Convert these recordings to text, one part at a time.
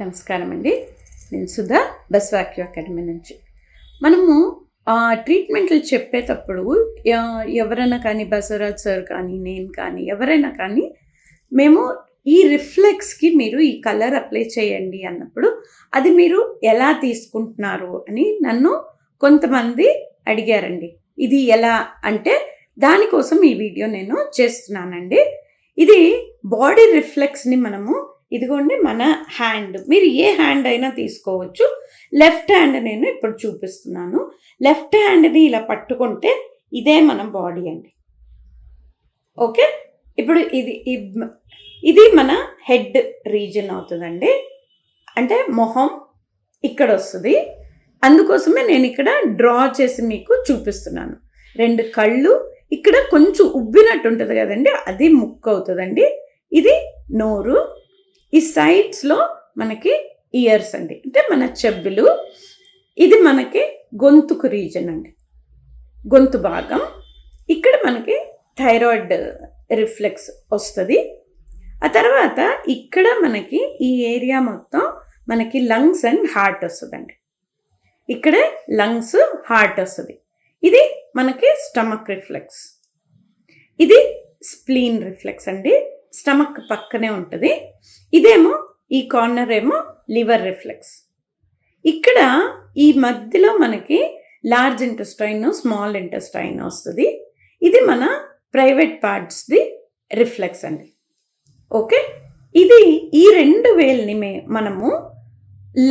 నమస్కారం అండి నేను సుధా బస్వాక్యూ అకాడమీ నుంచి. మనము ట్రీట్మెంట్లు చెప్పేటప్పుడు ఎవరైనా కానీ బసవరాజ్ సార్ కానీ నేను కానీ ఎవరైనా కానీ మేము ఈ రిఫ్లెక్స్కి మీరు ఈ కలర్ అప్లై చేయండి అన్నప్పుడు అది మీరు ఎలా తీసుకుంటున్నారు అని నన్ను కొంతమంది అడిగారండి. ఇది ఎలా అంటే దానికోసం ఈ వీడియో నేను చేస్తున్నానండి. ఇది బాడీ రిఫ్లెక్స్ని మనము ఇదిగోండి మన హ్యాండ్. మీరు ఏ హ్యాండ్ అయినా తీసుకోవచ్చు. లెఫ్ట్ హ్యాండ్ నేను ఇప్పుడు చూపిస్తున్నాను. లెఫ్ట్ హ్యాండ్ని ఇలా పట్టుకుంటే ఇదే మన బాడీ అండి. ఓకే? ఇప్పుడు ఇది ఇది మన హెడ్ రీజన్ అవుతుందండి. అంటే మొహం ఇక్కడ వస్తుంది. అందుకోసమే నేను ఇక్కడ డ్రా చేసి మీకు చూపిస్తున్నాను. రెండు కళ్ళు ఇక్కడ కొంచెం ఉబ్బినట్టు ఉంటుంది కదండి అది ముక్కు అవుతుందండి. ఇది నోరు ఈ సైడ్స్లో మనకి ఇయర్స్ అండి. అంటే మన చెబ్బులు ఇది మనకి గొంతుకు రీజన్ అండి. గొంతు భాగం. ఇక్కడ మనకి థైరాయిడ్ రిఫ్లెక్స్ వస్తుంది. ఆ తర్వాత ఇక్కడ మనకి ఈ ఏరియా మొత్తం మనకి లంగ్స్ అండ్ హార్ట్ వస్తుందండి. ఇక్కడ లంగ్స్ హార్ట్ వస్తుంది. ఇది మనకి స్టమక్ రిఫ్లెక్స్ ఇది స్ప్లీన్ రిఫ్లెక్స్ అండి. స్టమక్ పక్కనే ఉంటుంది. ఇదేమో ఈ కార్నర్ ఏమో లివర్ రిఫ్లెక్స్. ఇక్కడ ఈ మధ్యలో మనకి లార్జ్ ఇంటెస్టైన్ స్మాల్ ఇంటెస్టైన్ వస్తుంది. ఇది మన ప్రైవేట్ పార్ట్స్ది రిఫ్లెక్స్ అండి. ఓకే? ఇది ఈ రెండు వేల్ని మే మనము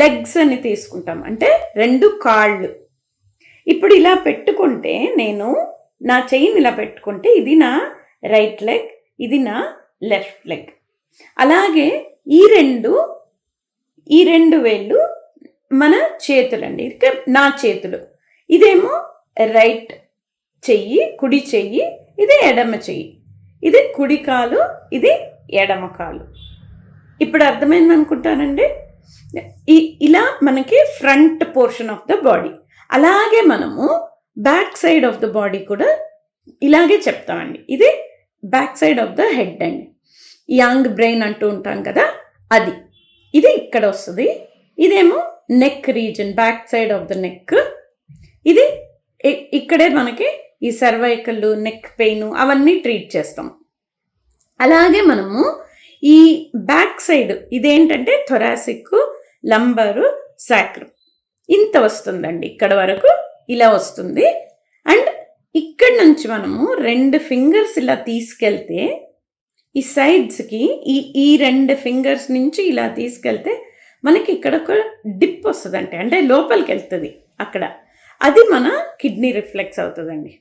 లెగ్స్ అని తీసుకుంటాం. అంటే రెండు కాళ్ళు. ఇప్పుడు ఇలా పెట్టుకుంటే నేను నా చెయ్యిని ఇలా పెట్టుకుంటే ఇది నా రైట్ లెగ్ ఇది నా లెఫ్ట్ లెగ్ అలాగే ఈ రెండు ఈ రెండు వేళ్ళు మన చేతులండి. ఇక నా చేతులు. ఇదేమో రైట్ చెయ్యి కుడి చెయ్యి ఇది ఎడమ చెయ్యి. ఇది కుడి కాలు ఇది ఎడమ కాలు. ఇప్పుడు అర్థమైంది అనుకుంటానండి? ఈ- ఇలా మనకి front portion of the body అలాగే మనము back side of the body కూడా ఇలాగే చెప్తామండి. ఇది back side of the head అండి. యంగ్ బ్రెయిన్ అంటూ ఉంటాం కదా అది. ఇది ఇక్కడ వస్తుంది. ఇదేమో neck region back side of the neck. ఇది ఇక్కడే మనకి ఈ సర్వైకల్ నెక్ పెయిన్ అవన్నీ ట్రీట్ చేస్తాం. అలాగే మనము ఈ బ్యాక్ సైడ్ ఇదేంటంటే థొరాసిక్ లంబరు సాక్రం. ఇంత వస్తుందండి ఇక్కడ వరకు ఇలా వస్తుంది. అండ్ ఇక్కడ నుంచి మనము రెండు ఫింగర్స్ ఇలా తీసుకెళ్తే ఈ సైడ్స్కి ఈ ఈ రెండు ఫింగర్స్ నుంచి ఇలా తీసుకెళ్తే మనకి ఇక్కడ ఒక డిప్ వస్తుందంటే అంటే లోపలికి వెళ్తుంది అక్కడ. అది మన కిడ్నీ రిఫ్లెక్స్ అవుతుందండి.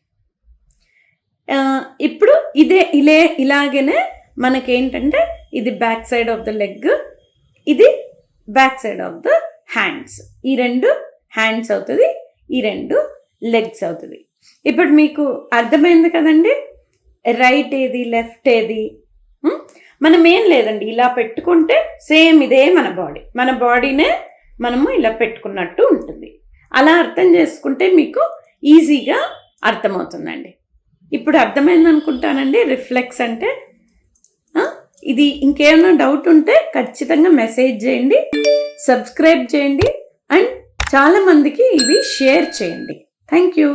ఇప్పుడు ఇదే ఇలే ఇలాగనే మనకేంటంటే ఇది back side of the leg ఇది back side of the hands ఈ రెండు హ్యాండ్స్ అవుతుంది ఈ రెండు లెగ్స్ అవుతుంది. ఇప్పుడు మీకు అర్థమైంది కదండి? రైట్ ఏది లెఫ్ట్ ఏది? మనం ఏం లేదండి. ఇలా పెట్టుకుంటే సేమ్ ఇదే మన బాడీ. మన బాడీనే మనము ఇలా పెట్టుకున్నట్టు ఉంటుంది. అలా అర్థం చేసుకుంటే మీకు ఈజీగా అర్థమవుతుందండి. ఇప్పుడు అర్థమైంది అనుకుంటానండి. రిఫ్లెక్స్ అంటే ఇది ఇంకేమైనా డౌట్ ఉంటే ఖచ్చితంగా మెసేజ్ చేయండి సబ్స్క్రైబ్ చేయండి అండ్ చాలామందికి ఇవి షేర్ చేయండి. Thank you.